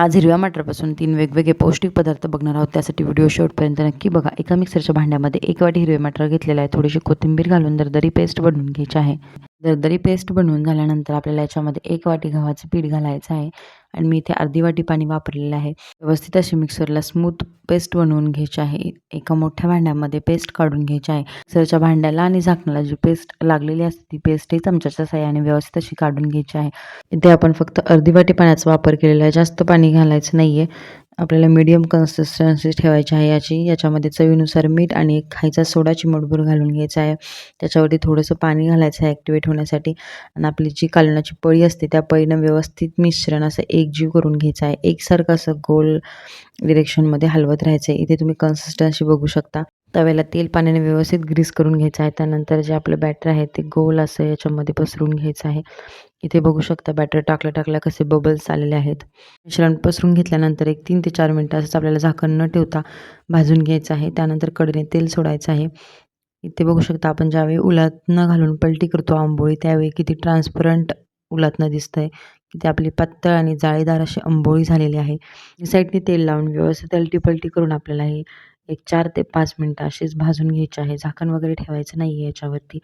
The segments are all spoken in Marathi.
आज हिरव्या मटारपासून तीन वेगवेगळे पौष्टिक पदार्थ बघणार आहोत. त्यासाठी व्हिडिओ शेवटपर्यंत नक्की बघा. एका मिक्सरच्या भांड्यामध्ये एक वाटी हिरवे मटार घेतलेला आहे. थोडीशी कोथिंबीर घालून दरदरी पेस्ट बनवून घ्यायची आहे. दरदरी पेस्ट बनवून झाल्यानंतर आपल्याला याच्यामध्ये एक वाटी गव्हाचं पीठ घालायचं आहे आणि मी इथे अर्धी वाटी पाणी वापरलेलं आहे. व्यवस्थित अशी मिक्सरला स्मूथ पेस्ट बनवून घ्यायची आहे. एका मोठ्या भांड्यामध्ये पेस्ट काढून घ्यायची आहे. मिक्सरच्या भांड्याला आणि झाकणाला जी पेस्ट लागलेली असते ती पेस्टही चमच्याच्या साह्याने व्यवस्थित अशी काढून घ्यायची आहे. इथे आपण फक्त अर्धी वाटी पाण्याचा वापर केलेला आहे. जास्त पाणी घालायचं नाही आहे आपल्याला मीडियम कन्सिस्टन्सी ठेवायची आहे याची. याच्यामध्ये चवीनुसार मीठ आणि एक खायचा सोडा चिमटभर घालून घ्यायचा आहे. त्याच्यावरती थोडंसं पाणी घालायचं आहे ॲक्टिवेट होण्यासाठी. आणि आपली जी कालवणाची पळी असते त्या पळीनं व्यवस्थित मिश्रण असं एकजीव करून घ्यायचं आहे. एकसारखं असं गोल डिरेक्शनमध्ये हलवत राहायचं आहे. इथे तुम्ही कन्सिस्टन्सी बघू शकता. तव्याला तेल पाण्याने व्यवस्थित ग्रीस करून घ्यायचं आहे. त्यानंतर जे आपलं बॅटर आहे ते गोल असं याच्यामध्ये पसरून घ्यायचं आहे. इथे बघू शकता बॅटर टाकल्या टाकल्या कसे बबल्स आलेले आहेत. मिश्रण पसरून घेतल्यानंतर एक तीन ते चार मिनटं असंच आपल्याला झाकण न ठेवता भाजून घ्यायचं आहे. त्यानंतर कडने तेल सोडायचं आहे. इथे बघू शकता आपण ज्यावेळी उलातनं घालून पलटी करतो आंबोळी त्यावेळी किती ट्रान्सपरंट उलातनं दिसतंय. की ते आपली पातळ आणि जाळीदार अशी आंबोळी झालेली आहे. साईडने तेल लावून व्यवस्थित अलटी पलटी करून आपल्याला हे एक चार ते पाच मिनटं अशीच भाजून घ्यायची आहे. झाकण वगैरे ठेवायचं नाही आहे याच्यावरती.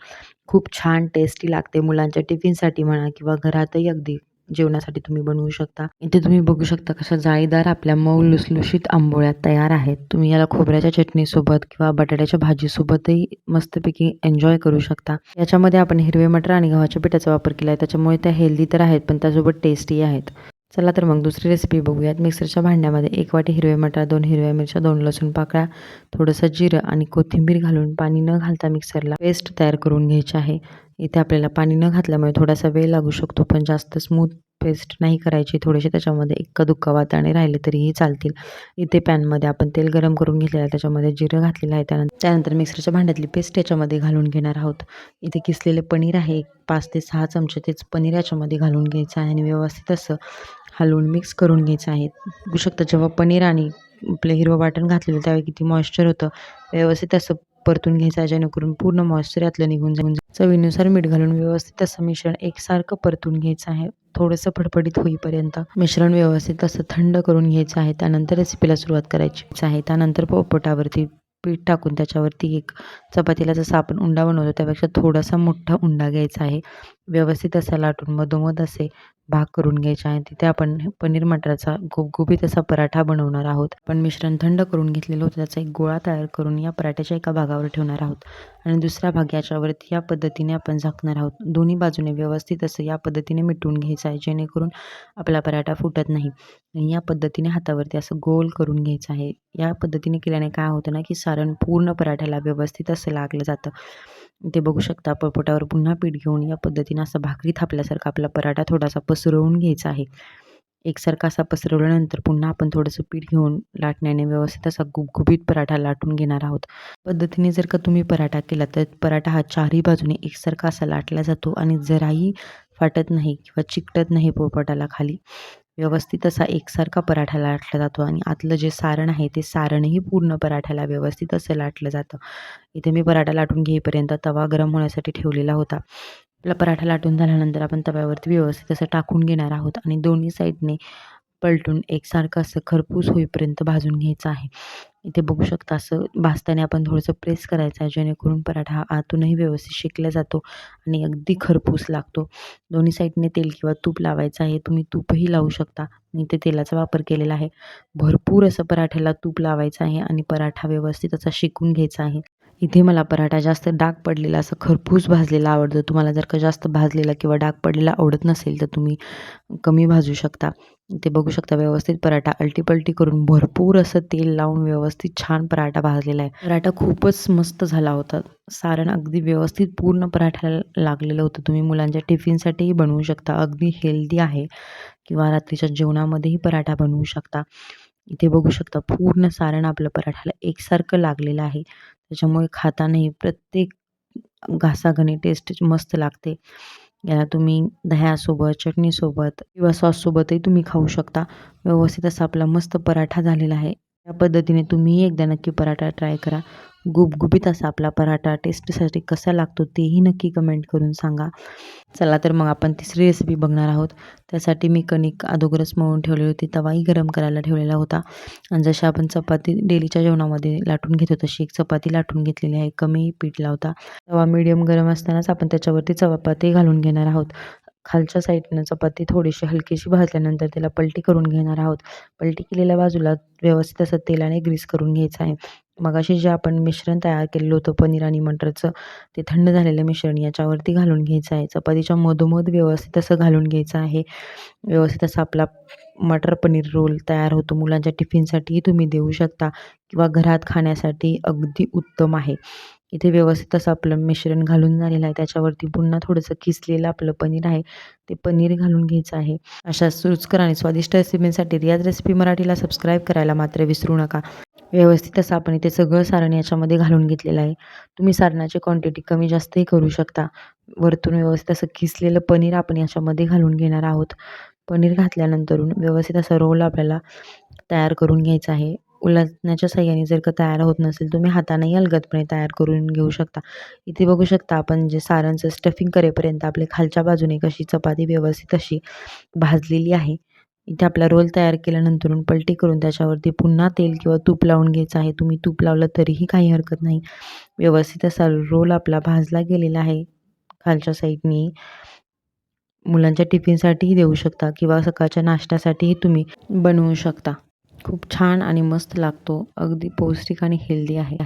खूप छान टेस्टी लागते मुलांच्या टिफिनसाठी म्हणा किंवा घरातही अगदी जेवणासाठी तुम्ही बनवू शकता. इथे तुम्ही बघू शकता कशा जाळीदार आपल्या मऊ लुसलुशीत आंबोळ्या तयार आहेत. तुम्ही याला खोबऱ्याच्या चटणीसोबत किंवा बटाट्याच्या भाजीसोबतही मस्तपैकी एन्जॉय करू शकता. याच्यामध्ये आपण हिरवे मटर आणि गव्हाच्या पिठाचा वापर केला आहे त्याच्यामुळे त्या हेल्दी तर आहेत पण त्यासोबत टेस्टी आहेत. चला तर मग दुसरी रेसिपी बघूयात. मिक्सरच्या भांड्यामध्ये एक वाटी हिरवे मटार दोन हिरव्या मिरच्या दोन लसूण पाकळ्या थोडंसं जिरं आणि कोथिंबीर घालून पाणी न घालता मिक्सरला पेस्ट तयार करून घ्यायची आहे. इथे आपल्याला पाणी न घातल्यामुळे थोडासा वेळ लागू शकतो पण जास्त स्मूथ पेस्ट नाही करायची. थोडेसे त्याच्यामध्ये इक्का दुक्का वाटाणे राहिले तरीही चालतील. इथे पॅनमध्ये आपण तेल गरम करून घेतलेलं आहे. त्याच्यामध्ये जिरं घातलेलं आहे. त्यानंतर त्यानंतर मिक्सरच्या भांड्यातली पेस्ट याच्यामध्ये घालून घेणार आहोत. इथे किसलेले पनीर आहे. पाच ते सहा चमचे तेच पनीर याच्यामध्ये घालून घ्यायचं आहे आणि व्यवस्थित असं हलवून मिक्स करून घ्यायचं आहे. बघू शकता जेव्हा पनीर आणि आपलं हिरवं वाटण घातलेलं त्यावेळी किती मॉइश्चर होतं व्यवस्थित असं परतून घ्यायचं आहे जेणेकरून पूर्ण मॉइश्चर यातलं निघून जाऊन चवीनुसार मीठ घालून व्यवस्थित असं मिश्रण एकसारखं परतून घ्यायचं आहे. थोडंसं फडफडीत होईपर्यंत मिश्रण व्यवस्थित असं थंड करून घ्यायचं आहे. त्यानंतर रेसिपीला सुरुवात करायची आहे. त्यानंतर पोपटावरती पीठ टाकून त्याच्यावरती एक चपातीला जसा आपण उंडा बनवतो त्यापेक्षा थोडासा मोठा उंडा घ्यायचा आहे. व्यवस्थित असा लाटून मधोमध असे भाग करून घ्यायचे आहे तिथे आपण पनीर मटराचा गुबगुबीत असा पराठा बनवणार आहोत. आपण मिश्रण थंड करून घेतलेलं होतं. त्याचा एक गोळा तयार करून या पराठ्याच्या एका भागावर ठेवणार आहोत. आणि दुसऱ्या भाग याच्यावरती या पद्धतीने आपण झाकणार आहोत. दोन्ही बाजूने व्यवस्थित असं या पद्धतीने मिटवून घ्यायचं आहे. जेणेकरून आपला पराठा फुटत नाही. आणि या पद्धतीने हातावरती असं गोल करून घ्यायचं आहे. या पद्धतीने केल्याने काय होतं ना की सारण पूर्ण पराठ्याला व्यवस्थित असं लागलं जातं. ते बघू शकता. पोटावर पुन्हा पीठ घेऊन या पद्धतीनं असं भाकरी थापल्यासारखा आपला पराठा थोडासा पसरवून घ्यायचा आहे. एकसारखा असा पसरवल्यानंतर पुन्हा आपण थोडंसं पीठ घेऊन लाटण्याने व्यवस्थित असा गुबगुबीत पराठा लाटून घेणार आहोत. पद्धतीने जर का तुम्ही पराठा केला तर पराठा हा चारही बाजूने एकसारखा असा लाटला जातो आणि जराही फाटत नाही किंवा चिकटत नाही पोपटाला खाली. व्यवस्थित असा एकसारखा पराठा लाटला जातो आणि आतलं जे सारण आहे ते सारणही पूर्ण पराठ्याला व्यवस्थित असं लाटलं जातं. इथे मी पराठा लाटून घेईपर्यंत तवा गरम होण्यासाठी ठेवलेला होता. आपला पराठा लाटून झाल्यानंतर आपण तव्यावरती व्यवस्थित असं टाकून घेणार आहोत आणि दोन्ही साईडने पलटून एकसारखं असं खरपूस होईपर्यंत भाजून घ्यायचं आहे. इथे बघू शकता असं भाजताना आपण थोडंसं प्रेस करायचं आहे जेणेकरून पराठा हा आतूनही व्यवस्थित शेकला जातो आणि अगदी खरपूस लागतो. दोन्ही साईडने तेल किंवा तूप लावायचं आहे तुम्ही तूपही लावू शकता. मी इथे तेलाचा वापर केलेला आहे. भरपूर असं पराठ्याला तूप लावायचं आहे आणि पराठा व्यवस्थित असा शेकून घ्यायचा आहे. इथे मला पराठा जास्त डाग पडलेला असं खरपूस भाजलेला आवडतं. तुम्हाला जर का जास्त भाजलेला किंवा डाग पडलेला आवडत नसेल तर तुम्ही कमी भाजू शकता. ते बघू शकता व्यवस्थित पराठा अल्टीपल्टी करून भरपूर असं तेल लावून व्यवस्थित छान पराठा भाजलेला आहे. पराठा खूपच मस्त झाला होता. सारण अगदी व्यवस्थित पूर्ण पराठ्याला लागलेलं होतं. तुम्ही मुलांच्या टिफिनसाठीही बनवू शकता. अगदी हेल्दी आहे. किंवा रात्रीच्या जेवणामध्येही पराठा बनवू शकता. इथे बघू शकता पूर्ण सारण आपलं पराठ्याला एकसारखं लागलेलं आहे. त्याच्यामुळे खातानाही प्रत्येक घासाघणी टेस्ट मस्त लागते. याला तुम्ही दह्यासोबत चटणीसोबत किंवा सॉससोबतही तुम्ही खाऊ शकता. व्यवस्थित असा आपला मस्त पराठा झालेला आहे. या पद्धतीने तुम्ही एकदा नक्की पराठा ट्राय करा. गुबगुबीत असा आपला पराठा टेस्टसाठी कसा लागतो तेही नक्की कमेंट करून सांगा. चला तर मग आपण तिसरी रेसिपी बघणार आहोत. त्यासाठी मी कणिक अगोदरच मळून ठेवली होती. तवाही गरम करायला ठेवलेला होता. आणि जशा आपण चपाती डेलीच्या जेवणामध्ये लाटून घेतो तशी एक चपाती लाटून घेतलेली आहे. कमी पीठ लावता. तवा मीडियम गरम असतानाच आपण त्याच्यावरती चपाती घालून घेणार आहोत. खालच्या साईडनं चपाती थोडीशी हलकीशी भाजल्यानंतर त्याला पलटी करून घेणार आहोत. पलटी केलेल्या बाजूला व्यवस्थित असं तेलाने ग्रीस करून घ्यायचं आहे. मगाशी जे आपण मिश्रण तयार केलेलं होतं पनीर आणि मटरचं ते थंड झालेलं मिश्रण याच्यावरती घालून घ्यायचं आहे. चपातीच्या मधोमध व्यवस्थित असं घालून घ्यायचं आहे. व्यवस्थित असा आपला मटर पनीर रोल तयार होतो. मुलांच्या टिफिनसाठीही तुम्ही देऊ शकता किंवा घरात खाण्यासाठी अगदी उत्तम आहे. इथे व्यवस्थित असं आपलं मिश्रण घालून झालेलं आहे. त्याच्यावरती पुन्हा थोडंसं किसलेलं आपलं पनीर आहे ते पनीर घालून घ्यायचं आहे. अशा सुरुचकर आणि स्वादिष्ट रेसिपींसाठी रियाज रेसिपी मराठीला सबस्क्राईब करायला मात्र विसरू नका. व्यवस्थित असं आपण इथे सगळं सारण याच्यामध्ये घालून घेतलेलं आहे. तुम्ही सारणाची क्वांटिटी कमी जास्तही करू शकता. वरतून व्यवस्थित असं किसलेलं पनीर आपण याच्यामध्ये घालून घेणार आहोत. पनीर घातल्यानंतरून व्यवस्थित असा रोल आपल्याला तयार करून घ्यायचा आहे. उलटण्याच्या साह्याने जर का तयार होत नसेल तुम्ही हातानेही अलगदपणे तयार करून घेऊ शकता. इथे बघू शकता आपण जे सारांचं स्टफिंग करेपर्यंत आपले खालच्या बाजूने कशी चपाती व्यवस्थित अशी भाजलेली आहे. इथे आपला रोल तयार केल्यानंतर पलटी करून त्याच्यावरती पुन्हा तेल किंवा तूप लावून घ्यायचं आहे. तुम्ही तूप लावलं तरीही काही हरकत नाही. व्यवस्थित असा रोल आपला भाजला गेलेला आहे. खालच्या साईडनी मुलांच्या टिफिनसाठीही देऊ शकता किंवा सकाळच्या नाश्त्यासाठीही तुम्ही बनवू शकता. खूप छान आणि मस्त लागतो. अगदी पौष्टिक आणि हेल्दी आहे.